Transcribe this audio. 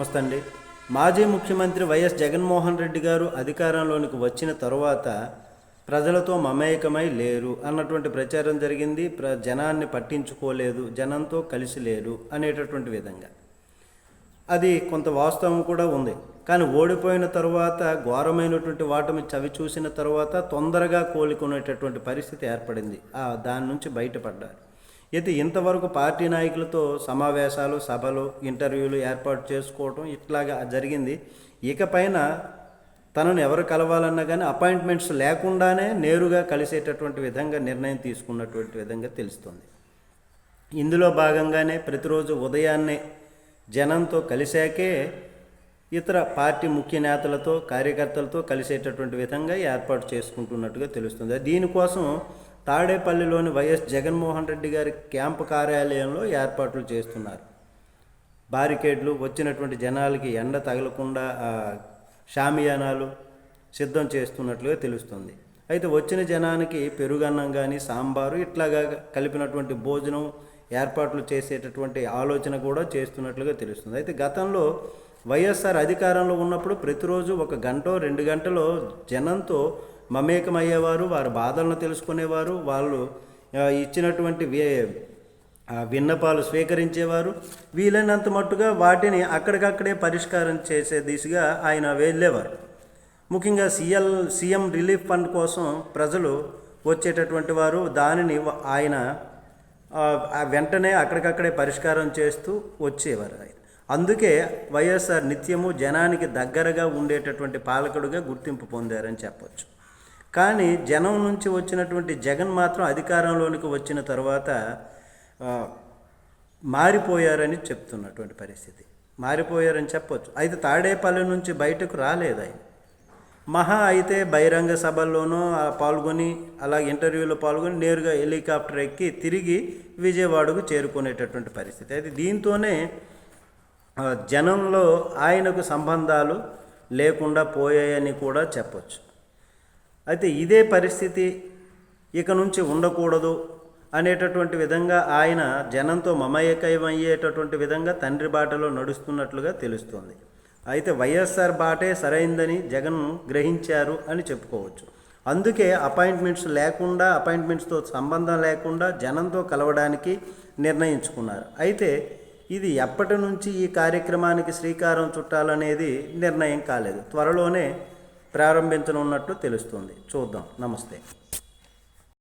నమస్తే అండి మాజీ ముఖ్యమంత్రి వైఎస్ జగన్మోహన్ రెడ్డి గారు అధికారంలోనికి వచ్చిన తరువాత ప్రజలతో మమేకమై లేరు అన్నటువంటి ప్రచారం జరిగింది. ప్ర జనాన్ని పట్టించుకోలేదు జనంతో కలిసి లేరు అనేటటువంటి విధంగా. అది కొంత వాస్తవం కూడా ఉంది. కానీ ఓడిపోయిన తర్వాత ఘోరమైనటువంటి వాటిని చవి చూసిన తర్వాత తొందరగా కోలుకునేటటువంటి పరిస్థితి ఏర్పడింది. ఆ దాని నుంచి బయటపడ్డారు. అయితే ఇంతవరకు పార్టీ నాయకులతో సమావేశాలు సభలు ఇంటర్వ్యూలు ఏర్పాటు చేసుకోవటం ఇట్లాగా జరిగింది. ఇకపైన తనను ఎవరు కలవాలన్నా కానీ అపాయింట్మెంట్స్ లేకుండానే నేరుగా కలిసేటటువంటి విధంగా నిర్ణయం తీసుకున్నటువంటి విధంగా తెలుస్తుంది. ఇందులో భాగంగానే ప్రతిరోజు ఉదయాన్నే జనంతో కలిశాకే ఇతర పార్టీ ముఖ్య నేతలతో కార్యకర్తలతో కలిసేటటువంటి విధంగా ఏర్పాటు చేసుకుంటున్నట్టుగా తెలుస్తుంది. దీనికోసం తాడేపల్లిలోని వైఎస్ జగన్మోహన్ రెడ్డి గారి క్యాంపు కార్యాలయంలో ఏర్పాట్లు చేస్తున్నారు. బారికేడ్లు వచ్చినటువంటి జనాలకి ఎండ తగలకుండా షామియానాలు సిద్ధం చేస్తున్నట్లుగా తెలుస్తుంది. అయితే వచ్చిన జనానికి పెరుగన్నం కానీ సాంబారు ఇట్లాగా కలిపినటువంటి భోజనం ఏర్పాట్లు చేసేటటువంటి ఆలోచన కూడా చేస్తున్నట్లుగా తెలుస్తుంది. అయితే గతంలో వైఎస్ఆర్ అధికారంలో ఉన్నప్పుడు ప్రతిరోజు ఒక గంట రెండు గంటలో జనంతో మమేకమయ్యేవారు వారి బాధలను తెలుసుకునేవారు వాళ్ళు ఇచ్చినటువంటి వే విన్నపాలు స్వీకరించేవారు. వీలైనంత మట్టుగా వాటిని అక్కడికక్కడే పరిష్కారం చేసే దిశగా ఆయన వెళ్ళేవారు. ముఖ్యంగా సీఎల్ సీఎం రిలీఫ్ ఫండ్ కోసం ప్రజలు వచ్చేటటువంటి వారు దానిని ఆయన వెంటనే అక్కడికక్కడే పరిష్కారం చేస్తూ వచ్చేవారు ఆయన. అందుకే వైఎస్ఆర్ నిత్యము జనానికి దగ్గరగా ఉండేటటువంటి పాలకుడుగా గుర్తింపు పొందారని చెప్పవచ్చు కానీ జనం నుంచి వచ్చినటువంటి జగన్ మాత్రం అధికారంలోనికి వచ్చిన తర్వాత మారిపోయారని చెప్తున్నటువంటి పరిస్థితి. మారిపోయారని చెప్పొచ్చు. అయితే తాడేపల్లి నుంచి బయటకు రాలేదు ఆయన. మహా అయితే బహిరంగ సభల్లోనూ పాల్గొని అలాగే ఇంటర్వ్యూలో పాల్గొని నేరుగా హెలికాప్టర్ ఎక్కి తిరిగి విజయవాడకు చేరుకునేటటువంటి పరిస్థితి. అయితే దీంతోనే జనంలో ఆయనకు సంబంధాలు లేకుండా పోయాయని కూడా చెప్పొచ్చు. అయితే ఇదే పరిస్థితి ఇక నుంచి ఉండకూడదు అనేటటువంటి విధంగా ఆయన జనంతో మమేకమయ్యేటటువంటి విధంగా తండ్రి బాటలో నడుస్తున్నట్లుగా తెలుస్తుంది. అయితే వైఎస్ఆర్ బాటే సరైందని జగన్ గ్రహించారు అని చెప్పుకోవచ్చు. అందుకే అపాయింట్మెంట్స్ లేకుండా అపాయింట్మెంట్స్తో సంబంధం లేకుండా జనంతో కలవడానికి నిర్ణయించుకున్నారు. అయితే ఇది ఎప్పటి నుంచి ఈ కార్యక్రమానికి శ్రీకారం చుట్టాలనేది నిర్ణయం కాలేదు. త్వరలోనే ప్రారంభించనున్నట్టు తెలుస్తుంది. చూద్దాం. నమస్తే.